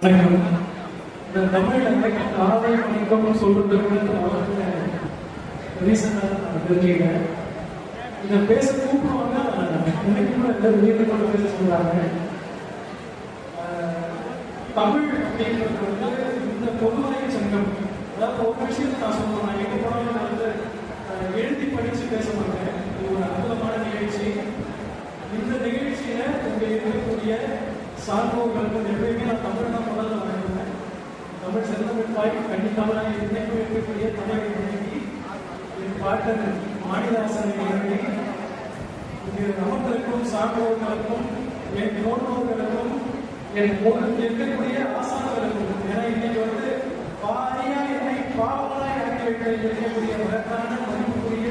இந்த தமிழ்ல காலை வணக்கம் சொல்றதுக்கு நான் நான் தெரிஞ்சுக்கிறேன் இதை பேச கூப்பிடுவாங்க இன்னைக்கு கூட வீட்டில் கூட பேச சொல்றாங்க ஆஹ், தமிழ் அப்படிங்கிறது வந்து இந்த பொதுவாய சங்கம் அதாவது ஒரு விஷயத்தை நான் சொல்லுவேன் நான் எங்கே போனாலும் நான் வந்து ஆஹ், எழுதி படித்து பேச மாட்டேன் இது ஒரு அற்புதமான நிகழ்ச்சி இந்த நிகழ்ச்சியில இருக்கக்கூடிய சார்பவர்களுக்கு எப்பயுமே நான் தமிழ் தான் முதல்ல வரையிருந்தேன் தமிழ் செந்தமிழ் தாய் கண்டிப்பாக இன்னைக்கும் இருக்கக்கூடிய தலைவர் இன்னைக்கு என் பாட்டன் மாணிதாசன் இறங்கி இங்கு நமக்களுக்கும் சார்பவர்களுக்கும் என் தோன்றவர்களுக்கும் என் போன்ற இருக்கக்கூடிய ஆசான்களுக்கும் ஏன்னா இன்னைக்கு வந்து பாரியா என்னை பாவலா இறக்கி வைக்க இருக்கக்கூடிய மகத்தான மதிப்புக்குரிய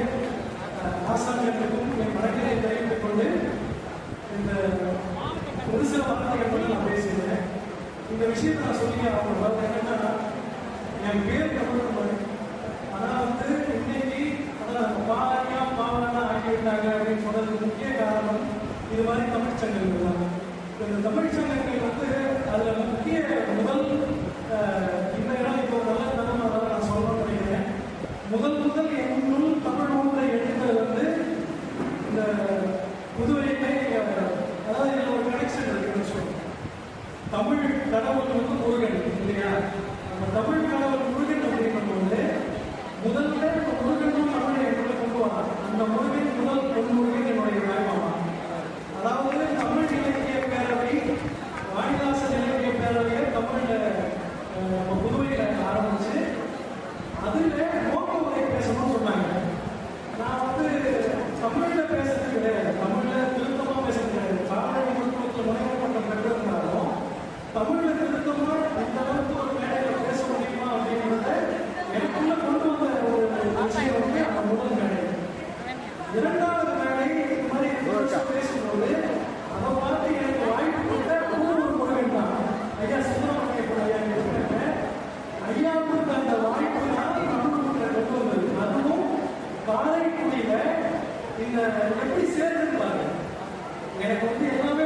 ஆசான்களுக்கும் என் வணக்கத்தை தெரிவித்துக் கொண்டு இந்த ஒரு சில வார்த்தைகள் மட்டும் நான் பேசியிருந்தேன் இந்த விஷயத்தை நான் சொல்லி அவங்க அதாவது என்னன்னா என் பேர் தமிழ் ஆனால் வந்து இன்னைக்கு அதான் பாவனியா பாவனா ஆகிவிட்டாங்க அப்படின்னு சொன்னதுக்கு முக்கிய காரணம் இது மாதிரி தமிழ் சங்கங்கள் தான். இந்த தமிழ் சங்கங்கள் வந்து அதில் முக்கிய முதல் இந்த இடம் அந்த வாய்ப்பு தான் தமிழ்நாட்டில் கொண்டு வந்தது அதுவும் காரைக்குடியில இந்த எப்படி சேர்ந்து பாருங்க எனக்கு வந்து எல்லாம்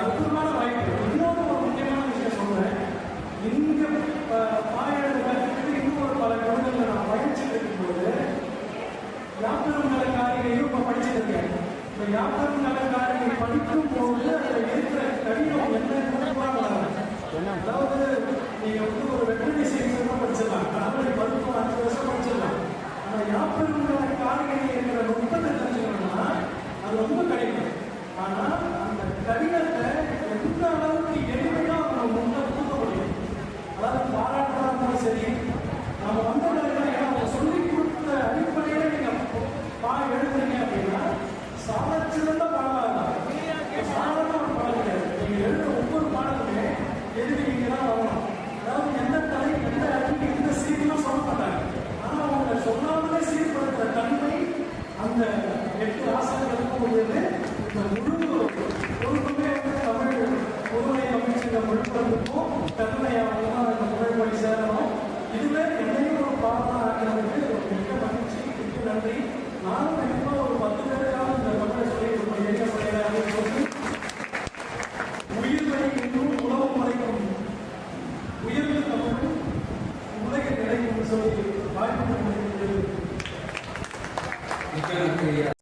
அற்புதமான வாய்ப்பு இன்னொரு ஒரு முக்கியமான விஷயம் சொல்றேன் இங்க பாயல் இன்னும் ஒரு பல கவிதைகளை நான் படிச்சுட்டு இருக்கும்போது யாத்திரம் நலக்காரிகையும் இப்ப படிச்சுட்டு இருக்கேன் இந்த யாத்திரம் நலக்காரிகை படிக்கும் போது அதுல இருக்கிற இருக்கும் தன்மையாகவும் அந்த சேரணும் இதுவே என்னையும் ஒரு பாடம் ஆக்கிறதுக்கு மிக்க மகிழ்ச்சி மிக்க நன்றி நானும் கண்டிப்பாக